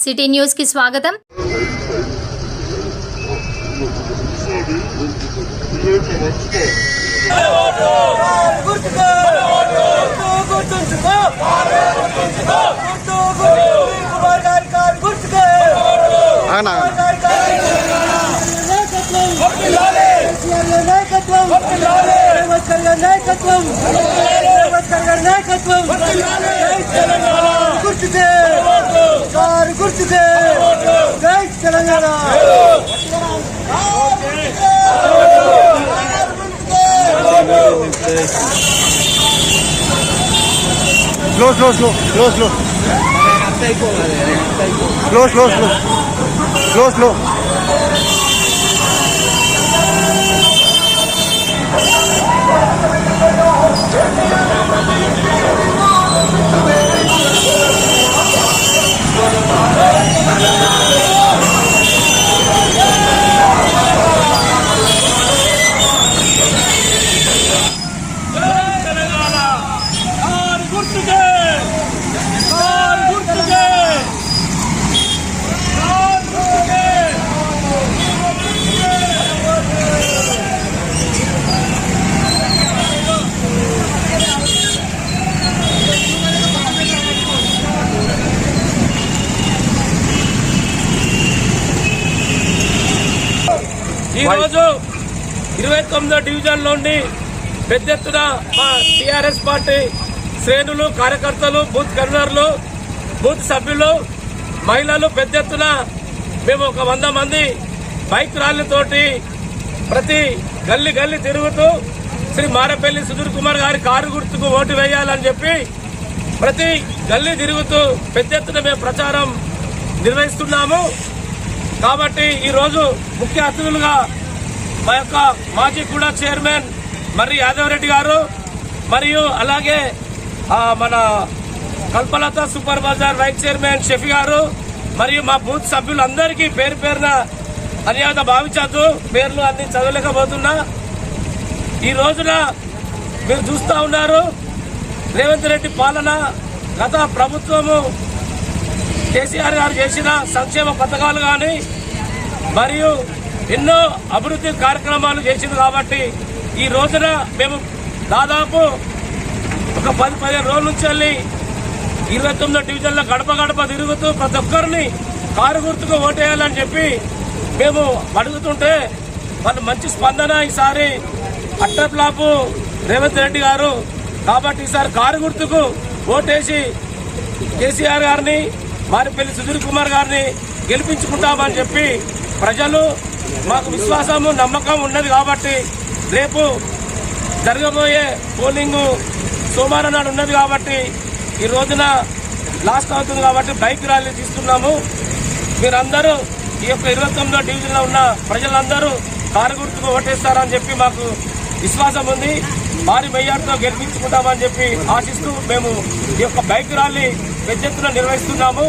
City న్యూస్కి స్వాగతం నాయకత్వం నాయకత్వం నాయకత్వం మరి గుర్తుకే జై తెలంగాణ Slow, slow, ఈరోజు ఇరవై తొమ్మిదో డివిజన్లోని పెద్ద ఎత్తున మా టీఆర్ఎస్ పార్టీ శ్రేణులు కార్యకర్తలు బూత్ కన్వీనర్లు బూత్ సభ్యులు మహిళలు పెద్ద ఎత్తున మేము ఒక వంద మంది బైక్ ర్యాలీతోటి ప్రతి గల్లీ గల్లీ తిరుగుతూ శ్రీ మారపల్లి సుధీర్ కుమార్ గారి కారు గుర్తుకు ఓటు వేయాలని చెప్పి ప్రతి గల్లీ తిరుగుతూ పెద్ద ఎత్తున మేము ప్రచారం నిర్వహిస్తున్నాము. కాబట్టి ఈ రోజు ముఖ్య అతిథులుగా మా యొక్క మాజీ కూడా చైర్మన్ మరి యాదవరెడ్డి గారు మరియు అలాగే మన Kalpalatha super bazaar vice chairman Shafi గారు మరియు మా బూత్ సభ్యులందరికీ పేరు పేరున మర్యాద భావించద్దు. పేర్లు అన్ని చదవలేకపోతున్నా. ఈ రోజున మీరు చూస్తూ ఉన్నారు. రేవంత్ రెడ్డి పాలన గత ప్రభుత్వము కేసీఆర్ గారు చేసిన సంక్షేమ పథకాలు కానీ మరియు ఎన్నో అభివృద్ధి కార్యక్రమాలు చేసింది కాబట్టి ఈ రోజున మేము దాదాపు ఒక పది పదిహేను రోజుల నుంచి వెళ్ళి ఇరవై తొమ్మిదో డివిజన్లో గడప గడప తిరుగుతూ ప్రతి ఒక్కరిని కారు గుర్తుకు ఓటేయాలని చెప్పి మేము అడుగుతుంటే వాళ్ళు మంచి స్పందన ఈసారి అట్టప్లాపు రేవంత్ రెడ్డి గారు కాబట్టి ఈసారి కారు గుర్తుకు ఓటేసి కేసీఆర్ గారిని మారిపల్లి సుధీర్ కుమార్ గారిని గెలిపించుకుంటామని చెప్పి ప్రజలు మాకు విశ్వాసము నమ్మకం ఉన్నది కాబట్టి రేపు జరగబోయే పోలింగ్ సోమవారం నాడు ఉన్నది కాబట్టి ఈ రోజున లాస్ట్ అవుతుంది కాబట్టి బైక్ ర్యాలీ తీస్తున్నాము. మీరందరూ ఈ యొక్క ఇరవై తొమ్మిదో డివిజన్లో ఉన్న ప్రజలందరూ కారు గుర్తుకు ఓటేస్తారని చెప్పి మాకు విశ్వాసం ఉంది. భారీ మెయ్యార్తో గెలిపించుకుంటామని చెప్పి ఆశిస్తూ మేము ఈ యొక్క బైక్ ర్యాలీ పెద్ద ఎత్తున నిర్వహిస్తున్నాము.